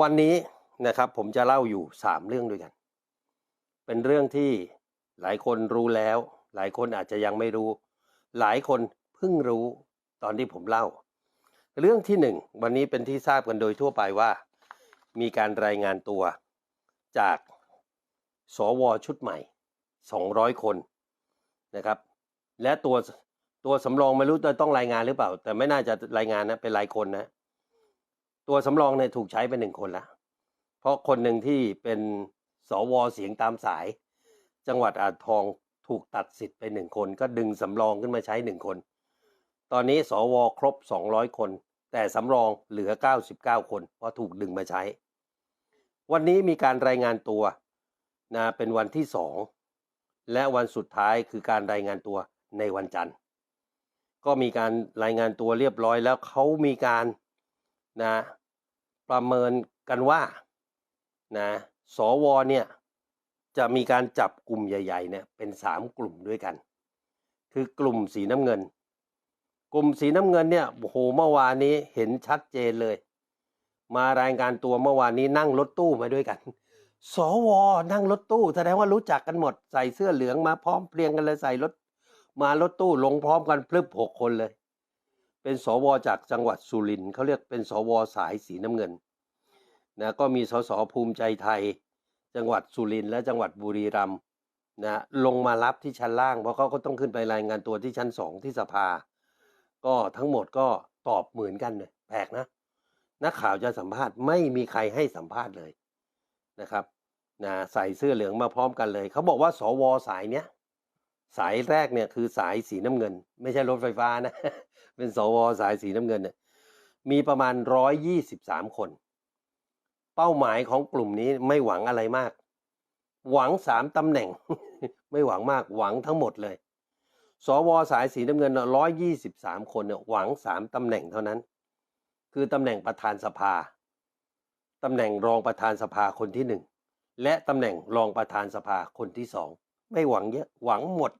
วันนี้นะครับผมจะเล่าอยู่สามเรื่องด้วยกัน เป็นเรื่องที่หลายคนรู้แล้ว หลายคนอาจจะยังไม่รู้ หลายคนเพิ่งรู้ตอนที่ผมเล่า เรื่องที่หนึ่งวันนี้เป็นที่ทราบกันโดยทั่วไปว่า มีการรายงานตัวจากสวชุดใหม่ 200 คนนะครับ และตัวตัวสำรองไม่รู้จะต้องรายงานหรือเปล่า แต่ไม่น่าจะรายงานนะเป็นรายคนนะ ตัวสำรองเนี่ยถูกใช้เป็นหนึ่งคนละ เพราะคนหนึ่งที่เป็นสวเสียงตามสาย จังหวัดอ่างทองถูกตัดสิทธิ์ไปหนึ่งคน ก็ดึงสำรองขึ้นมาใช้หนึ่งคน ตอนนี้สวครบ 200 คน แต่สำรองเหลือ 99 คนเพราะถูกดึงมาใช้ วันนี้มีการรายงานตัวนะเป็นวันที่สองและวันสุดท้ายคือการรายงานตัวในวันจันทร์ ก็มีการรายงานตัวเรียบร้อยแล้วเขามีการนะ ประเมินกันว่านะสวเนี่ยจะมีการจับกลุ่มใหญ่ๆเนี่ยเป็นสามกลุ่มด้วยกัน คือกลุ่มสีน้ำเงิน กลุ่มสีน้ำเงินเนี่ยโอ้โหเมื่อวานนี้เห็นชัดเจนเลย มารายงานตัวเมื่อวานนี้นั่งรถตู้มาด้วยกัน สวนั่งรถตู้แสดงว่ารู้จักกันหมด ใส่เสื้อเหลืองมาพร้อมเพรียงกันเลยใส่รถมารถตู้ลงพร้อมกันพลึบหกคนเลย เป็นสวจากจังหวัดสุรินทร์เขาเรียกเป็นสวสายสีน้ำเงินนะก็มีสสภูมิใจไทย จังหวัดสุรินทร์และจังหวัดบุรีรัมย์นะลงมารับที่ชั้นล่าง เพราะเขาก็ต้องขึ้นไปรายงานตัวที่ชั้นสองที่สภา ก็ทั้งหมดก็ตอบเหมือนกันเลยแปลกนะนักข่าวจะสัมภาษณ์ไม่มีใครให้สัมภาษณ์เลยนะครับนะใส่เสื้อเหลืองมาพร้อมกันเลย เขาบอกว่าสวสายเนี้ยสายแรกเนี่ยคือสายสีน้ำเงิน ไม่ใช่รถไฟฟ้านะ เป็นสวสายสีน้ำเงินเนี่ยมีประมาณร้อยยี่สิบสามคน เป้าหมายของกลุ่มนี้ไม่หวังอะไรมาก หวังสามตำแหน่ง ไม่หวังมากหวังทั้งหมดเลย สวสายสีน้ำเงินร้อยยี่สิบสามคนเนี่ยหวังสามตำแหน่งเท่านั้น คือตำแหน่งประธานสภาตำแหน่งรองประธานสภาคนที่หนึ่งและตำแหน่งรองประธานสภาคนที่สองไม่หวังเยอะหวังหมด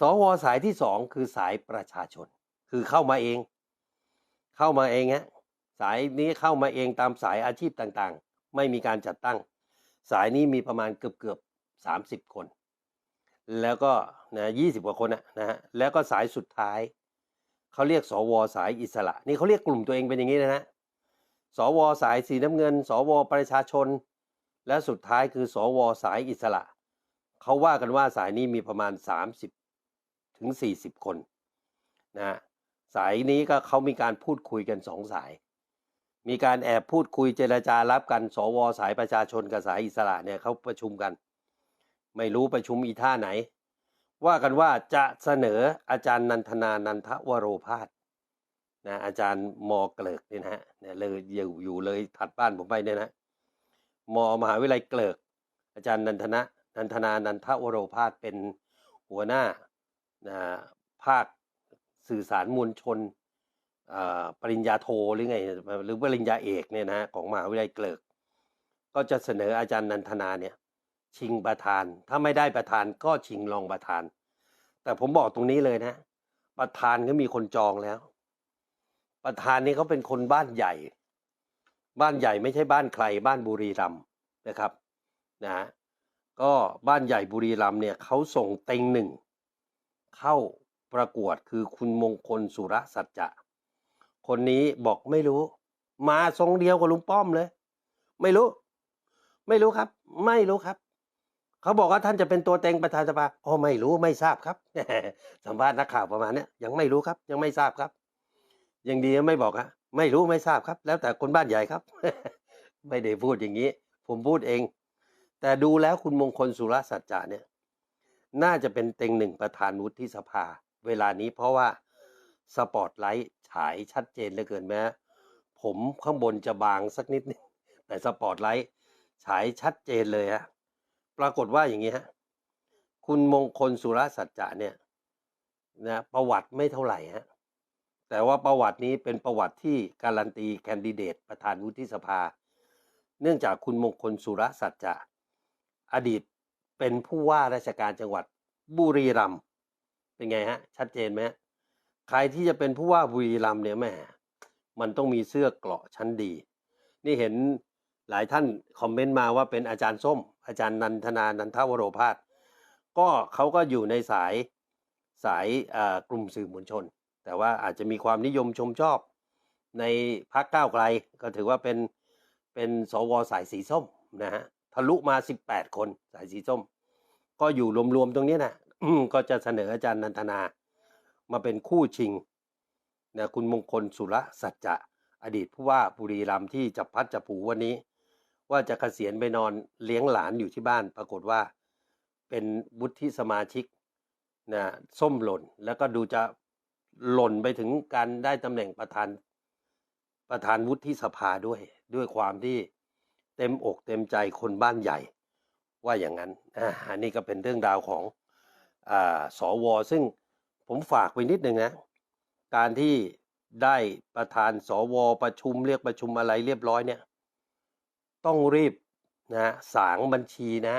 สวสายที่สองคือสายประชาชน คือเข้ามาเอง เข้ามาเองฮะสายนี้เข้ามาเองตามสายอาชีพต่างๆ ไม่มีการจัดตั้ง สายนี้มีประมาณเกือบเกือบสามสิบคน แล้วก็นะยี่สิบกว่าคนนะฮะแล้วก็สายสุดท้ายเขาเรียกสวสายอิสระ นี่เขาเรียกกลุ่มตัวเองเป็นอย่างนี้นะฮะสวสายสีน้ำเงิน สวประชาชน และสุดท้ายคือ สวสายอิสระเขาว่ากันว่าสายนี้มีประมาณ 30 ถึง 40 คนนะฮะสายนี้ก็เขามีการพูดคุยกันสองสาย มีการแอบพูดคุยเจรจารับกัน สวสายประชาชนกับสายอิสระเนี่ยเขาประชุมกัน ไม่รู้ประชุมอีท่าไหน ว่ากันว่าจะเสนออาจารย์นันทนานันทวโรพาสนะอาจารย์มอเกลิกเนี่ยนะฮะเนี่ยเลยอยู่อยู่เลยถัดบ้านผมไปเนี่ยนะมอมหาวิทยาลัยเกลิก อาจารย์นันทนะนันทนานันทวโรพาสเป็นหัวหน้า นะภาคสื่อสารมวลชนปริญญาโทหรือไงหรือปริญญาเอกเนี่ยนะของมหาวิทยาลัยเกลิก ก็จะเสนออาจารย์นันทนาเนี่ยชิงประธาน ถ้าไม่ได้ประธานก็ชิงรองประธาน แต่ผมบอกตรงนี้เลยนะ ประธานก็มีคนจองแล้ว ประธานนี่เขาเป็นคนบ้านใหญ่ บ้านใหญ่ไม่ใช่บ้านใคร บ้านบุรีรัมนะครับนะก็บ้านใหญ่บุรีรัมเนี่ยเขาส่งเต็งหนึ่ง เข้าประกวดคือคุณมงคลสุรสัจจะ คนนี้บอกไม่รู้ มาทรงเดียวกับลุงป้อมเลย ไม่รู้ ไม่รู้ครับ ไม่รู้ครับ เขาบอกว่าท่านจะเป็นตัวเต็งประธานสภาอ๋อไม่รู้ไม่ทราบครับสัมภาษณ์นักข่าวประมาณนี้ยังไม่รู้ครับ ยังไม่ทราบครับ ยังดีไม่บอกอะไม่รู้ไม่ทราบครับ แล้วแต่คนบ้านใหญ่ครับ ไม่ได้พูดอย่างนี้ ผมพูดเอง แต่ดูแล้วคุณมงคลสุรสัจจะเนี่ย น่าจะเป็นเต็งหนึ่งประธานวุฒิสภา เวลานี้เพราะว่าสปอตไลท์ฉายชัดเจนเหลือเกินแม้ผมข้างบนจะบางสักนิดนึงแต่สปอตไลท์ฉายชัดเจนเลยฮะปรากฏว่าอย่างนี้ฮะคุณมงคลสุรสัจจะเนี่ยนะประวัติไม่เท่าไหร่ฮะแต่ว่าประวัตินี้เป็นประวัติที่การันตีแคนดิเดตประธานวุฒิสภา เนื่องจากคุณมงคลสุรสัจจะอดีต เป็นผู้ว่าราชการจังหวัดบุรีรัมย์เป็นไงฮะ ชัดเจนไหมใครที่จะเป็นผู้ว่าบุรีรัมย์เนี่ยแม่มันต้องมีเสื้อเกราะชั้นดี นี่เห็นหลายท่านคอมเมนต์มาว่าเป็นอาจารย์ส้ม อาจารย์นันทนานันทวโรพาสก็เขาก็อยู่ในสายสายกลุ่มสื่อมวลชน แต่ว่าอาจจะมีความนิยมชมชอบ ในพรรคก้าวไกลก็ถือว่าเป็นเป็นสวสายสีส้มนะฮะ ทะลุมา 18 คนสายสีส้ม ก็อยู่รวมๆตรงนี้นะก็จะเสนออาจารย์นันทนา มาเป็นคู่ชิงนะคุณมงคลสุรสัจจะอดีตผู้ว่าบุรีรัมย์ที่จับพัดจับผูวันนี้ ว่าจะเกษียณไปนอนเลี้ยงหลานอยู่ที่บ้าน ปรากฏว่า เป็นวุฒิสมาชิกนะส้มหล่น แล้วก็ดูจะหล่นไปถึงการได้ตำแหน่งประธานประธานวุฒิสภาด้วย ด้วยความที่ เต็มอกเต็มใจคนบ้านใหญ่ว่าอย่างนั้นอันนี้ก็เป็นเรื่องราวของอ่าสวซึ่งผมฝากไปนิดนึงนะ การที่ได้ประธานสวประชุมเรียกประชุมอะไรเรียบร้อยเนี่ย ต้องรีบนะสางบัญชีนะ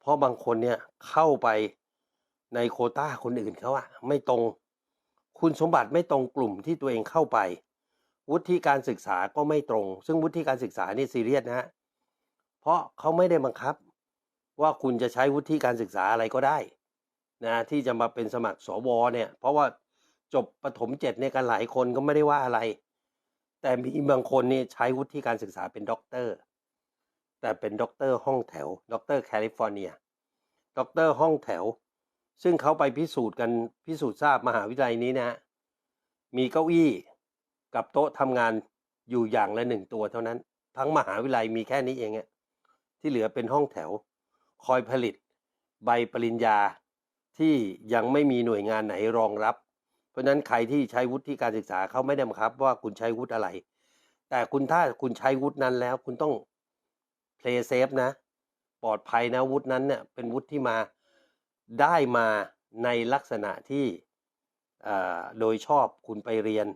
เพราะบางคนเนี่ยเข้าไปในโคต้าคนอื่นเขาอะไม่ตรง คุณสมบัติไม่ตรงกลุ่มที่ตัวเองเข้าไป วุฒิการศึกษาก็ไม่ตรง ซึ่งวุฒิการศึกษานี่ซีเรียสนะฮะเพราะเขาไม่ได้บังคับ ว่าคุณจะใช้วุฒิการศึกษาอะไรก็ได้นะที่จะมาเป็นสมัครสวเนี่ย เพราะว่าจบประถมเจ็ดเนี่ยกันหลายคนก็ไม่ได้ว่าอะไร แต่มีบางคนนี่ใช้วุฒิการศึกษาเป็นด็อกเตอร์ แต่เป็นด็อกเตอร์ห้องแถวด็อกเตอร์แคลิฟอร์เนียด็อกเตอร์ห้องแถว ซึ่งเขาไปพิสูจน์กันพิสูจน์ทราบมหาวิทยาลัยนี้นะมีเก้าอี้ กับโต๊ะทำงานอยู่อย่างละหนึ่งตัวเท่านั้น ทั้งมหาวิทยาลัยมีแค่นี้เองอที่เหลือเป็นห้องแถว คอยผลิต ใบปริญญาที่ยังไม่มีหน่วยงานไหนรองรับ เพราะนั้นใครที่ใช้วุฒิการศึกษาเขาไม่ได้บังคับ ว่าคุณใช้วุฒิอะไร แต่คุณถ้าคุณใช้วุฒินั้นแล้ว คุณต้อง play safe นะ ปลอดภัยนะวุฒินั้นเนี่ยเป็นวุฒิที่มาได้มาในลักษณะที่โดยชอบคุณไปเรียน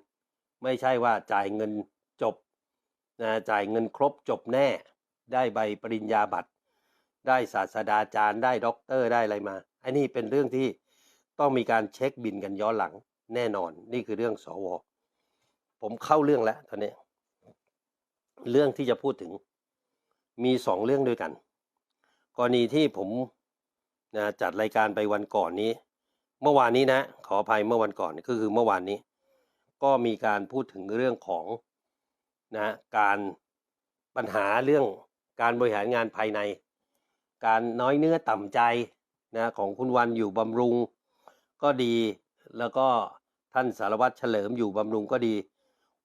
ไม่ใช่ว่าจ่ายเงินจบนะจ่ายเงินครบจบแน่ ได้ใบปริญญาบัตร ได้ศาสตราจารย์ได้ด็อกเตอร์ได้อะไรมาอันนี้เป็นเรื่องที่ต้องมีการเช็คบินกันย้อนหลังแน่นอน นี่คือเรื่องสวผมเข้าเรื่องแล้วตอนนี้ เรื่องที่จะพูดถึง มีสองเรื่องด้วยกัน กรณีที่ผมนะจัดรายการไปวันก่อนนี้ เมื่อวานนี้นะ ขออภัยเมื่อวันก่อนก็คือเมื่อวานนี้ ก็มีการพูดถึงเรื่องของนะการปัญหาเรื่องการบริหารงานภายใน การน้อยเนื้อต่ำใจนะของคุณวันอยู่บำรุงก็ดีแล้วก็ท่านสารวัตรเฉลิมอยู่บำรุงก็ดี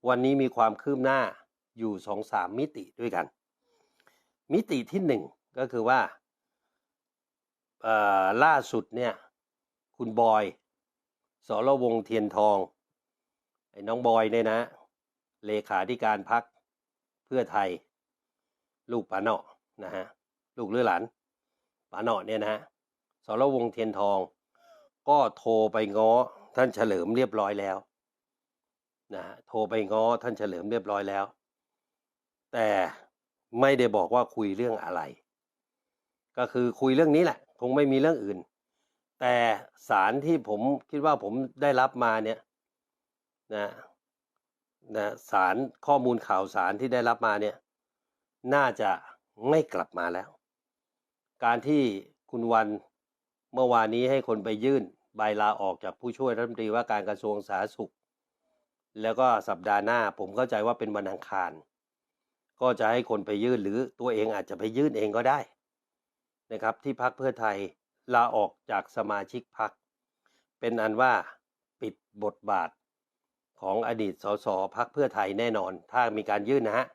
วันนี้มีความคืบหน้าอยู่สองสามมิติด้วยกัน มิติที่หนึ่งก็คือว่าล่าสุดเนี่ยคุณบอยสรวงเทียนทอง ไอ้น้องบอยเนี่ยนะ เลขาธิการพักเพื่อไทย ลูกปาเนาะนะฮะลูกหรือหลานปาเนาะเนี่ยนะสรวงเทียนทอง ก็โทรไปง้อท่านเฉลิมเรียบร้อยแล้วนะฮะโทรไปง้อท่านเฉลิมเรียบร้อยแล้ว แต่ไม่ได้บอกว่าคุยเรื่องอะไร ก็คือคุยเรื่องนี้แหละ คงไม่มีเรื่องอื่น แต่สารที่ผมคิดว่าผมได้รับมาเนี่ย นะนะสารข้อมูลข่าวสารที่ได้รับมาเนี่ยน่าจะไม่กลับมาแล้ว การที่คุณวันเมื่อวานนี้ให้คนไปยื่นใบลาออกจากผู้ช่วยรัฐมนตรีว่าการกระทรวงสาธารณสุข แล้วก็สัปดาห์หน้าผมเข้าใจว่าเป็นวันอังคาร ก็จะให้คนไปยื่นหรือตัวเองอาจจะไปยื่นเองก็ได้นะครับที่พักเพื่อไทยลาออกจากสมาชิกพักเป็นอันว่าปิดบทบาท ของอดีตสสพักเพื่อไทยแน่นอน ถ้ามีการยื่นนะฮะ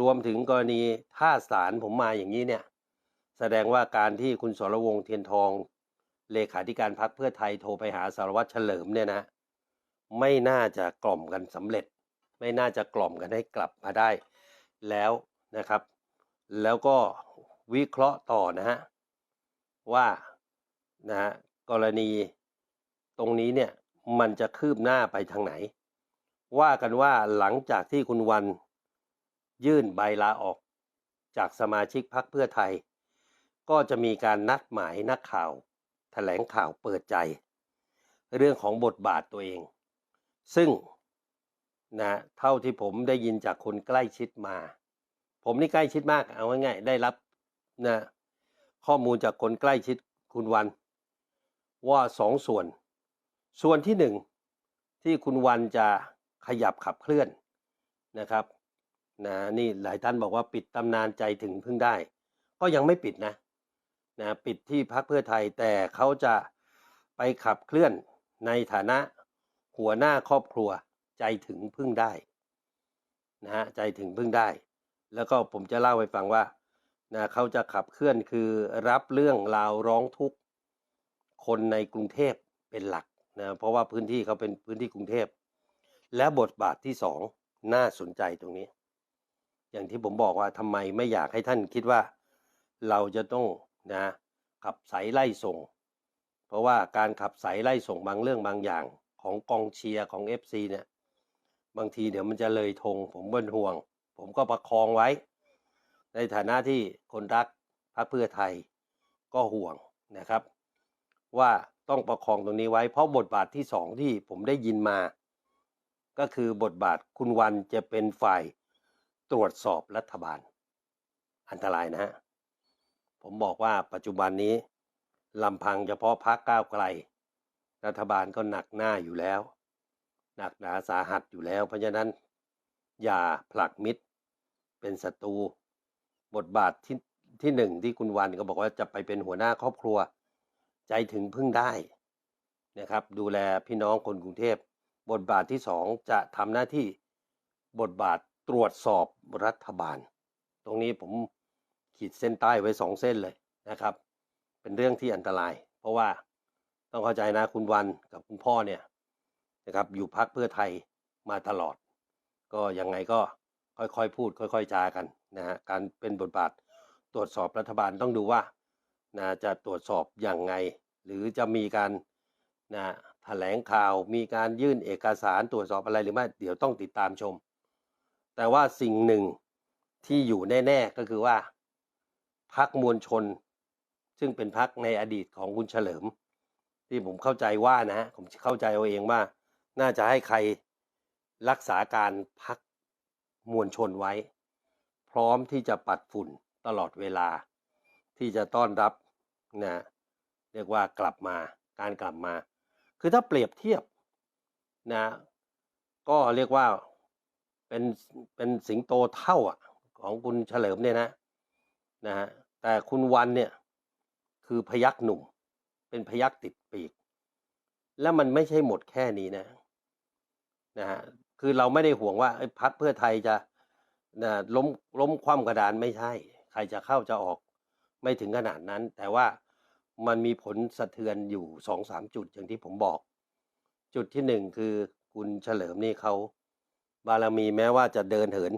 รวมถึงกรณีถ้าศาลผมมาอย่างนี้เนี่ย แสดงว่าการที่คุณสรวงเทียนทอง เลขาธิการพักเพื่อไทยโทรไปหาสารวัตรเฉลิมเนี่ยนะ ไม่น่าจะกล่อมกันสำเร็จ ไม่น่าจะกล่อมกันให้กลับมาได้ แล้วนะครับ แล้วก็วิเคราะห์ต่อนะฮะว่านะฮะกรณีตรงนี้เนี่ย มันจะคืบหน้าไปทางไหน ว่ากันว่าหลังจากที่คุณวัน ยื่นใบลาออกจากสมาชิกพรรคเพื่อไทย ก็จะมีการนัดหมายนักข่าวแถลงข่าวเปิดใจ เรื่องของบทบาทตัวเอง ซึ่งนะเท่าที่ผมได้ยินจากคนใกล้ชิดมา ผมนี่ใกล้ชิดมากเอาง่ายๆได้รับนะข้อมูลจากคนใกล้ชิดคุณวัน ว่าสองส่วน ส่วนที่หนึ่งที่คุณวันจะขยับขับเคลื่อนนะครับนะนี่หลายท่านบอกว่าปิดตำนานใจถึงพึ่งได้ ก็ยังไม่ปิดนะนะปิดที่พักเพื่อไทยแต่เขาจะไปขับเคลื่อนในฐานะหัวหน้าครอบครัวใจถึงพึ่งได้นะฮะใจถึงพึ่งได้ แล้วก็ผมจะเล่าให้ฟังว่านะเขาจะขับเคลื่อนคือรับเรื่องราวร้องทุกข์คนในกรุงเทพเป็นหลัก นะเพราะว่าพื้นที่เขาเป็นพื้นที่กรุงเทพ และบทบาทที่สองน่าสนใจตรงนี้ อย่างที่ผมบอกว่าทำไมไม่อยากให้ท่านคิดว่า เราจะต้องนะขับสายไล่ส่ง เพราะว่าการขับสายไล่ส่งบางเรื่องบางอย่างของกองเชียร์ของ FC เนี่ยบางทีเดี๋ยวมันจะเลยธงผมเป็นห่วง ผมก็ประคองไว้ ในฐานะที่คนรักพรรคเพื่อไทยก็ห่วงนะครับ ว่า ต้องประคองตรงนี้ไว้ เพราะบทบาทที่สองที่ผมได้ยินมา ก็คือบทบาทคุณวันจะเป็นฝ่ายตรวจสอบรัฐบาล อันตรายนะฮะ ผมบอกว่าปัจจุบันนี้ลำพังเฉพาะพักก้าวไกล รัฐบาลก็หนักหน้าอยู่แล้ว หนักหนาสาหัสอยู่แล้ว เพราะฉะนั้น อย่าผลักมิตร เป็นศัตรูบทบาทที่ที่หนึ่งที่คุณวันก็บอกว่าจะไปเป็นหัวหน้าครอบครัว ใจถึงพึ่งได้นะครับ ดูแลพี่น้องคนกรุงเทพ บทบาทที่สองจะทำหน้าที่บทบาทตรวจสอบรัฐบาล ตรงนี้ผมขีดเส้นใต้ไว้สองเส้นเลยนะครับ เป็นเรื่องที่อันตราย เพราะว่าต้องเข้าใจนะคุณวันกับคุณพ่อเนี่ยนะครับอยู่พักเพื่อไทยมาตลอด ก็ยังไงก็ค่อยๆพูด ค่อย ๆ จากันนะฮะการเป็นบทบาทตรวจสอบรัฐบาลต้องดูว่า นะจะตรวจสอบอย่างไง หรือจะมีการนะแถลงข่าวมีการยื่นเอกสารตรวจสอบอะไรหรือไม่เดี๋ยวต้องติดตามชม แต่ว่าสิ่งหนึ่งที่อยู่แน่ ๆ ก็คือว่าพักมวลชน ซึ่งเป็นพักในอดีตของคุณเฉลิม ที่ผมเข้าใจว่านะฮะผมเข้าใจเอาเองว่า น่าจะให้ใครรักษาการพักมวลชนไว้ พร้อมที่จะปัดฝุ่นตลอดเวลา ที่จะต้อนรับ นะเรียกว่ากลับมาการกลับมา คือถ้าเปรียบเทียบนะก็เรียกว่าเป็นเป็นสิงโตเท่าอะของคุณเฉลิมเนี่ยนะนะฮะแต่คุณวันเนี่ยคือพยักหนุ่ม เป็นพยักติดปีก และมันไม่ใช่หมดแค่นี้นะนะฮะคือเราไม่ได้ห่วงว่าไอ้พักเพื่อไทยจะนะล้มล้มคว่ำกระดานไม่ใช่ ใครจะเข้าจะออกไม่ถึงขนาดนั้น แต่ว่า มันมีผลสะเทือนอยู่สองสามจุดอย่างที่ผมบอก จุดที่หนึ่งคือคุณเฉลิมนี่เขาบารมีแม้ว่าจะเดินเหิน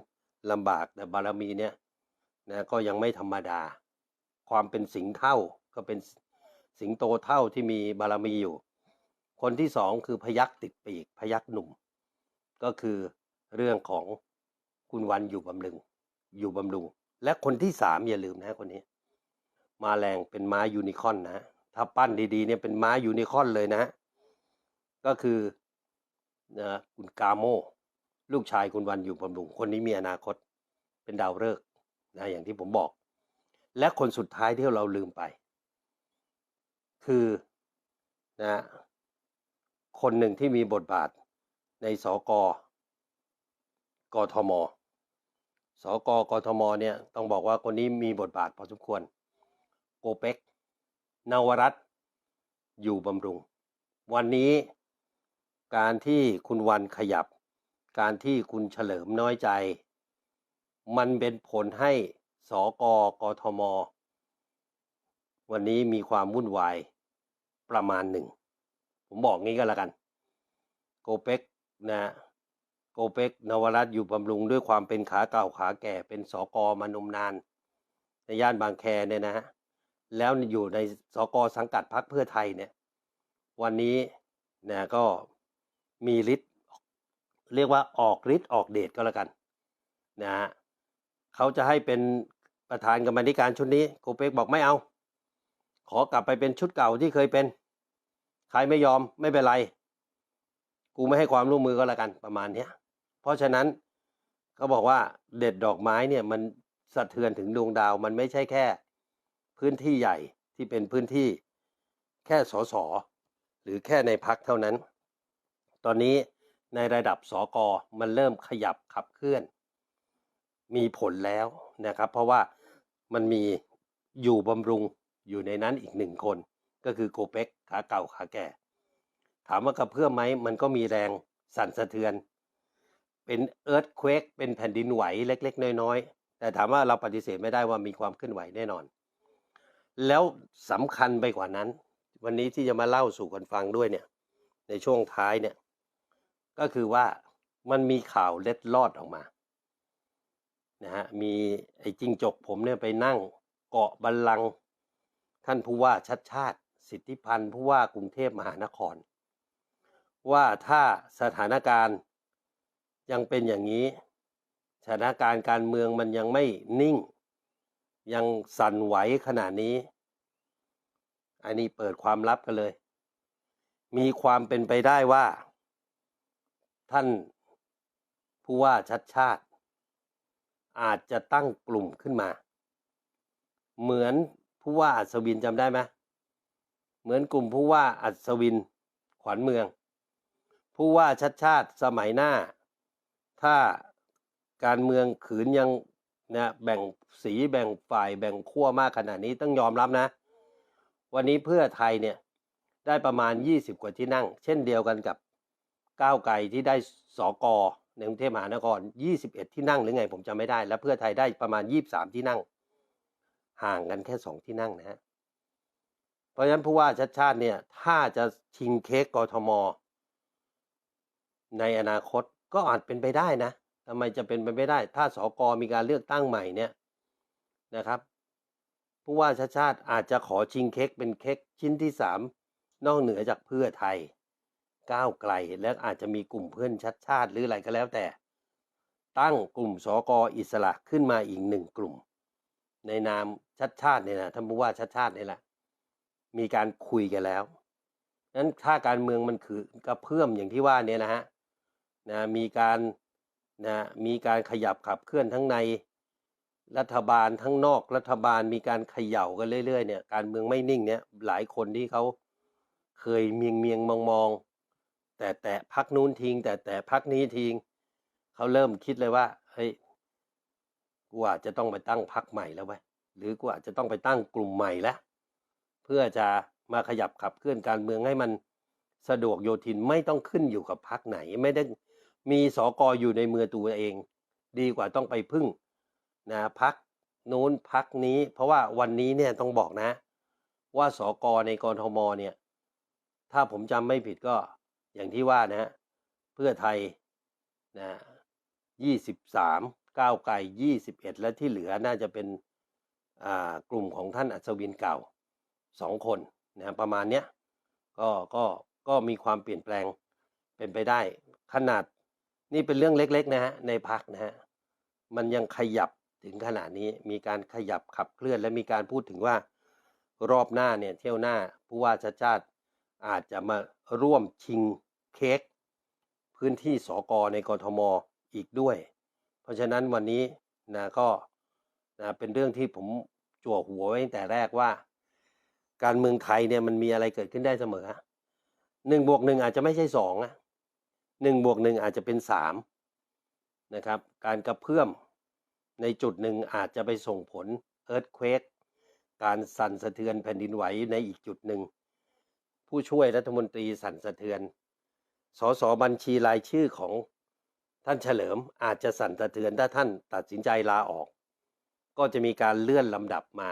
ลำบากแต่บารมีเนี่ยนะก็ยังไม่ธรรมดา ความเป็นสิงเท่าก็เป็นสิงโตเท่าที่มีบารมีอยู่ คนที่สองคือพยักติดปีกพยักหนุ่ม ก็คือเรื่องของคุณวันอยู่บำรุงอยู่บำรุง และคนที่สามอย่าลืมนะคนนี้ มาแรงเป็นม้ายูนิคอนนะถ้าปั้นดีๆเนี่ยเป็นม้ายูนิคอนเลยนะ ก็คือนะคุณกาโม ลูกชายคุณวันอยู่บำรุงคนนี้มีอนาคตเป็นดาวฤกษ์นะอย่างที่ผมบอก และคนสุดท้ายที่เราลืมไป คือนะคนหนึ่งที่มีบทบาทในสกกทม สกกทมเนี่ยต้องบอกว่าคนนี้มีบทบาทพอสมควร โกเป็กนวรัตอยู่บำรุง วันนี้การที่คุณวันขยับ การที่คุณเฉลิมน้อยใจ มันเป็นผลให้สกกทม วันนี้มีความวุ่นวายประมาณหนึ่ง ผมบอกงี้ก็แล้วกัน โกเป็กนะโกเป็กนวรัตอยู่บำรุงด้วยความเป็นขาเก่าขาแก่เป็นสกอมานมนาน ในย่านบางแคเนี่ยนะฮะ แล้วอยู่ในสกสังกัดพรรคเพื่อไทยเนี่ย วันนี้นะก็มีฤทธิ์เรียกว่าออกฤทธิ์ออกเดชก็แล้วกันนะฮะเขาจะให้เป็นประธานกรรมธิการชุดนี้โกเป็กบอกไม่เอา ขอกลับไปเป็นชุดเก่าที่เคยเป็น ใครไม่ยอมไม่เป็นไร กูไม่ให้ความร่วมมือก็แล้วกันประมาณเนี้ย เพราะฉะนั้นเขาบอกว่าเด็ดดอกไม้เนี่ยมันสะเทือนถึงดวงดาวมันไม่ใช่แค่ พื้นที่ใหญ่ที่เป็นพื้นที่แค่สสหรือแค่ในพักเท่านั้น ตอนนี้ในระดับสกมันเริ่มขยับขับเคลื่อน มีผลแล้วนะครับ เพราะว่ามันมีอยู่บำรุงอยู่ในนั้นอีกหนึ่งคน ก็คือโกเป็กขาเก่าขาแก่ ถามว่ากระเพื่อมไหมมันก็มีแรงสั่นสะเทือน เป็นเอิร์ธเควกเป็นแผ่นดินไหวเล็ก ๆ น้อย ๆ แต่ถามว่าเราปฏิเสธไม่ได้ว่ามีความเคลื่อนไหวแน่นอน แล้วสำคัญไปกว่านั้น วันนี้ที่จะมาเล่าสู่กันฟังด้วยเนี่ย ในช่วงท้ายเนี่ย ก็คือว่ามันมีข่าวเล็ดลอดออกมานะฮะมีไอ้จิงจกผมเนี่ยไปนั่งเกาะบัลลังก์ท่านผู้ว่าชัดชาติ สิทธิพันธ์ผู้ว่ากรุงเทพมหานคร ว่าถ้าสถานการณ์ยังเป็นอย่างนี้ สถานการณ์การเมืองมันยังไม่นิ่ง ยังสั่นไหวขนาดนี้ อันนี้เปิดความลับกันเลย มีความเป็นไปได้ว่า ท่านผู้ว่าชัดชาติ อาจจะตั้งกลุ่มขึ้นมา เหมือนผู้ว่าอัศวินจำได้ไหมเหมือนกลุ่มผู้ว่าอัศวินขวัญเมือง ผู้ว่าชัดชาติสมัยหน้า ถ้าการเมืองขืนยัง นะแบ่งสีแบ่งฝ่ายแบ่งขั้วมากขนาดนี้ต้องยอมรับนะ วันนี้เพื่อไทยเนี่ยได้ประมาณ 20 กว่าที่นั่ง เช่นเดียวกันกับก้าวไกลที่ได้สอกอในกรุงเทพมหานคร 21 ที่นั่งหรือไงผมจำไม่ได้ แล้วเพื่อไทยได้ประมาณ 23 ที่นั่ง ห่างกันแค่ 2 ที่นั่งนะฮะเพราะฉะนั้นผู้ว่าชัดชาติเนี่ยถ้าจะชิงเค้กกทม ในอนาคตก็อาจเป็นไปได้นะ ทำไมจะเป็นไปไม่ได้ ถ้าสกมีการเลือกตั้งใหม่เนี่ยนะครับผู้ว่าชัดชาติอาจจะขอชิงเค้กเป็นเค้กชิ้นที่สามนอกเหนือจากเพื่อไทยก้าวไกลและอาจจะมีกลุ่มเพื่อนชัดชาติหรืออะไรก็แล้วแต่ ตั้งกลุ่มสกอิสระขึ้นมาอีกหนึ่งกลุ่ม ในนามชัดชาติเนี่ยนะท่านผู้ว่าชัดชาตินี่แหละมีการคุยกันแล้วนั้นถ้าการเมืองมันคือกระเพื่อมอย่างที่ว่าเนี่ยนะฮะนะมีการ นะมีการขยับขับเคลื่อนทั้งในรัฐบาลทั้งนอกรัฐบาลมีการเขย่ากันเรื่อยๆเนี่ยการเมืองไม่นิ่งเนี่ยหลายคนที่เขาเคยเมียงเมียงมองมองแต่แต่พักนู้นทิ้งแต่แต่พักนี้ทิ้งเขาเริ่มคิดเลยว่าเฮ้ยกูอาจจะต้องไปตั้งพักใหม่แล้วไว้ยหรือกูอาจจะต้องไปตั้งกลุ่มใหม่แล้วเพื่อจะมาขยับขับเคลื่อนการเมืองให้มันสะดวกโยทินไม่ต้องขึ้นอยู่กับพักไหน ไม่ได้ มีสอกออยู่ในมือตัวเอง ดีกว่าต้องไปพึ่งนะพักนู้นพักนี้ เพราะว่าวันนี้เนี่ยต้องบอกนะ ว่าสอกอในกรทมเนี่ย ถ้าผมจำไม่ผิดก็อย่างที่ว่านะเพื่อไทยนะยี่สิบสามก้าวไกลยี่สิบเอ็ดและที่เหลือน่าจะเป็นอ่ากลุ่มของท่านอัศวินเก่าสองคนนะประมาณเนี้ยก็ก็ก็มีความเปลี่ยนแปลงเป็นไปได้ ขนาด นี่เป็นเรื่องเล็กๆนะฮะในพักนะฮะมันยังขยับถึงขนาดนี้มีการขยับขับเคลื่อนและมีการพูดถึงว่ารอบหน้าเนี่ยเที่ยวหน้าผู้ว่าชาติชาติอาจจะมาร่วมชิงเค้กพื้นที่สอกอในกรทมอีกด้วย เพราะฉะนั้นวันนี้นะก็นะเป็นเรื่องที่ผมจั่วหัวไว้ตั้งแต่แรกว่า การเมืองไทยเนี่ยมันมีอะไรเกิดขึ้นได้เสมอหนึ่งบวกหนึ่งอาจจะไม่ใช่สองนะ หนึ่งบวกหนึ่งอาจจะเป็นสามนะครับ การกระเพื่อมในจุดหนึ่งอาจจะไปส่งผลเอิร์ธเควกการสั่นสะเทือนแผ่นดินไหวในอีกจุดหนึ่ง ผู้ช่วยรัฐมนตรีสั่นสะเทือน สสบัญชีรายชื่อของท่านเฉลิมอาจจะสั่นสะเทือนถ้าท่านตัดสินใจลาออก ก็จะมีการเลื่อนลำดับมา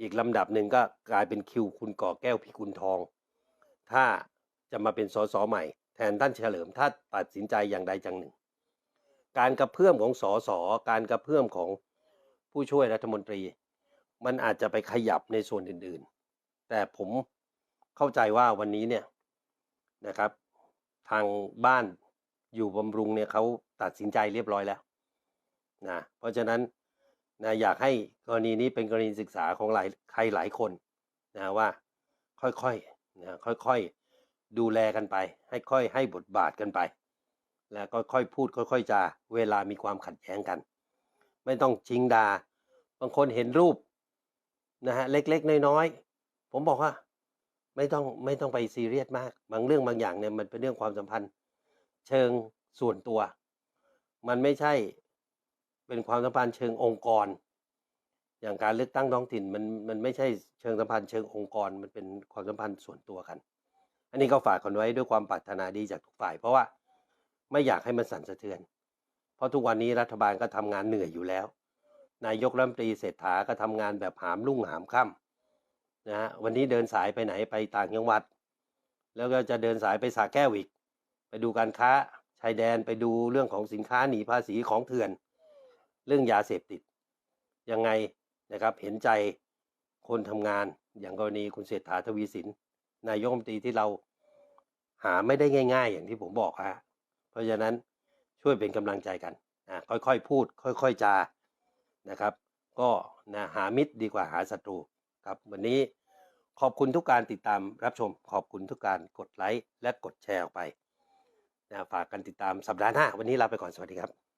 อีกลำดับหนึ่งก็กลายเป็นคิวคุณก่อแก้วพิกุลทอง ถ้าจะมาเป็นสสใหม่ นท่านเฉลิมถ้าตัดสินใจอย่างใดอย่างหนึ่ง การกระเพื่อมของสสการกระเพื่อมของผู้ช่วยรัฐมนตรี มันอาจจะไปขยับในส่วนอื่นๆ แต่ผมเข้าใจว่าวันนี้เนี่ยนะครับ ทางบ้านอยู่บำรุงเนี่ยเขาตัดสินใจเรียบร้อยแล้วนะเพราะฉะนั้นนะอยากให้กรณีนี้เป็นกรณีศึกษาของหลายใครหลายคนนะว่าค่อยๆนะค่อยๆ ดูแลกันไป ให้ค่อยให้บทบาทกันไป แล้วก็ค่อยพูดค่อยๆจะเวลามีความขัดแย้งกัน ไม่ต้องชิงดา บางคนเห็นรูปนะฮะเล็กๆน้อยๆผมบอกว่า ไม่ต้องไม่ต้องไปซีเรียสมาก บางเรื่องบางอย่างเนี่ยมันเป็นเรื่องความสัมพันธ์ เชิงส่วนตัว มันไม่ใช่เป็นความสัมพันธ์เชิงองค์กร อย่างการเลือกตั้งท้องถิ่นมันมันไม่ใช่เชิงสัมพันธ์เชิงองค์กร มันเป็นความสัมพันธ์ส่วนตัวกัน อันนี้ก็ฝากกันไว้ด้วยความปรารถนาดีจากทุกฝ่าย เพราะว่าไม่อยากให้มันสั่นสะเทือน เพราะทุกวันนี้รัฐบาลก็ทำงานเหนื่อยอยู่แล้ว นายกรัฐมนตรีเศรษฐาก็ทำงานแบบหามรุ่งหามค่ำนะฮะวันนี้เดินสายไปไหนไปต่างจังหวัด แล้วก็จะเดินสายไปสาแก้วอีก ไปดูการค้าชายแดนไปดูเรื่องของสินค้าหนีภาษีของเถื่อน เรื่องยาเสพติด ยังไงนะครับเห็นใจคนทำงานอย่างกรณีคุณเศรษฐาทวีสิน นายกรัฐมนตรีที่เราหาไม่ได้ง่าย ๆ อย่างที่ผมบอกฮะเพราะฉะนั้นช่วยเป็นกำลังใจกันนะค่อยๆพูด ค่อยๆจานะครับ ก็นะหามิตรดีกว่าหาศัตรูครับ วันนี้ขอบคุณทุกการติดตามรับชม ขอบคุณทุกการกดไลค์และกดแชร์ออกไปนะฝากกันติดตามสัปดาห์หน้า วันนี้ลาไปก่อนสวัสดีครับ